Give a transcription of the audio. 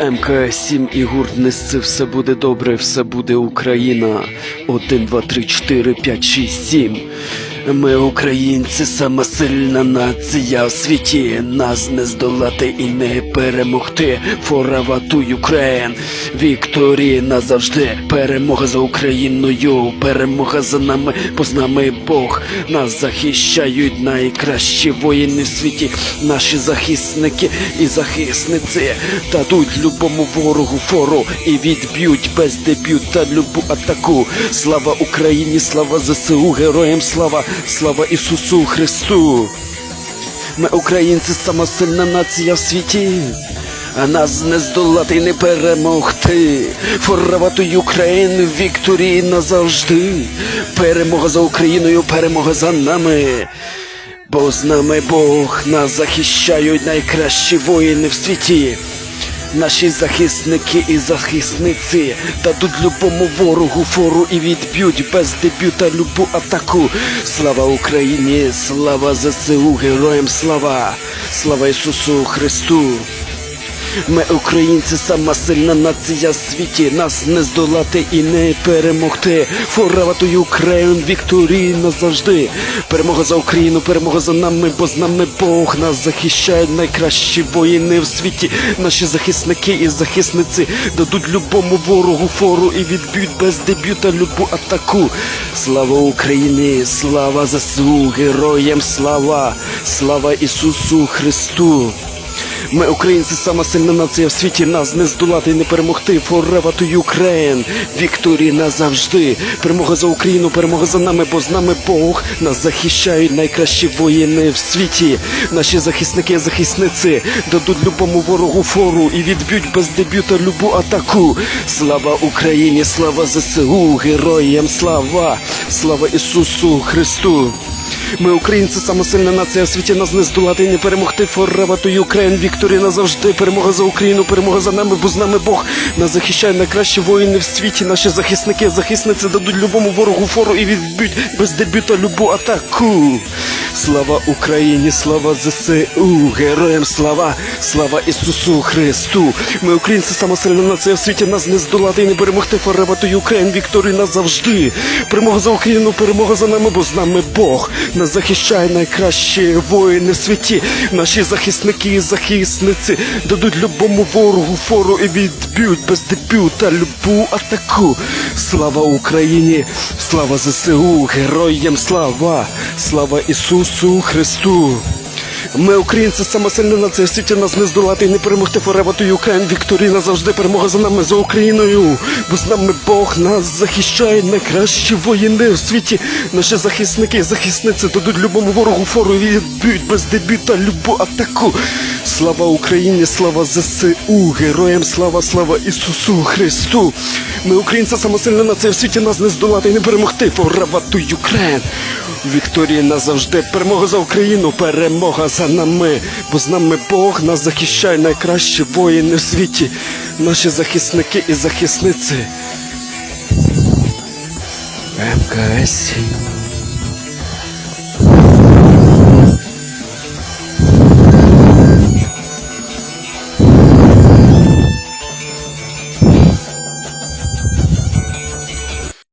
МКС-7 і гурт нести все буде добре, все буде Україна. 1, 2, 3, 4, 5, 6, 7. Ми українці, сама сильна нація в світі. Нас не здолати і не перемогти. To Ukraine. Вікторії назавжди. Перемога за Україною, перемога за нами, бо з нами Бог. Нас захищають найкращі воїни в світі. Наші захисники і захисниці дадуть любому ворогу фору і відб'ють без дебюта любу атаку. Слава Україні, слава ЗСУ, героям слава, слава Ісусу Христу. Ми українці сама сильна нація в світі. А нас не здолати і не перемогти. Форавату Україн, вікторії назавжди. Перемога за Україною, перемога за нами. Бо з нами Бог нас захищають найкращі воїни в світі. Наші захисники і захисниці дадуть любому ворогу фору і відб'ють без дебюта любу атаку. Слава Україні, слава ЗСУ, героям слава, слава Ісусу Христу. Ми українці, сама сильна нація в світі. Нас не здолати і не перемогти. Forever Україн, вікторії назавжди. Перемога за Україну, перемога за нами, бо з нами Бог нас захищає найкращі воїни в світі. Наші захисники і захисниці дадуть любому ворогу фору і відб'ють без дебюта любу атаку. Слава Україні, слава ЗСУ, героям слава, слава Ісусу Христу. Ми, українці, сама сильна нація в світі, нас не здолати не перемогти. Forever to Ukraine, вікторії назавжди. Перемога за Україну, перемога за нами, бо з нами Бог нас захищають найкращі воїни в світі. Наші захисники захисниці дадуть любому ворогу фору і відб'ють без дебюта любу атаку. Слава Україні, слава ЗСУ, героям слава, слава Ісусу Христу. Ми, українці, сама сильна нація в світі нас не здолати не перемогти. Forever to Ukraine, вікторія назавжди. Перемога за Україну, перемога за нами, бо з нами Бог нас захищає найкращі воїни в світі. Наші захисники, захисниці дадуть любому ворогу фору і відб'ють без дебюта любу атаку. Слава Україні, слава ЗСУ, героям слава, слава Ісусу Христу. Ми, українці, сама сильна нація в світі, нас не здолати не перемогти. Forever to Ukraine, вікторії назавжди. Перемога за Україну, перемога за нами, бо з нами Бог нас захищає найкращі воїни в світі. Наші захисники і захисниці дадуть любому ворогу фору і відб'ють без дебюта любу атаку. Слава Україні, слава ЗСУ, героям слава, слава Ісусу Христу. Ми, українці, сама сильна нація в світі нас не здолати і не перемогти Forever to Ukraine. Вікторія назавжди перемога за нами, за Україною. Бо з нами Бог нас захищає найкращі воїни у світі. Наші захисники захисниці дадуть любому ворогу фору і відб'ють без дебіта любу атаку. Слава Україні, слава ЗСУ, героям слава, слава Ісусу Христу. Ми, українці, сама сильна нація в світі нас не здолати і не перемогти to Ukraine. Вікторія назавжди, перемога за Україну, перемога за нами, бо з нами Бог нас захищає найкращі воїни в світі, наші захисники і захисниці. МКС.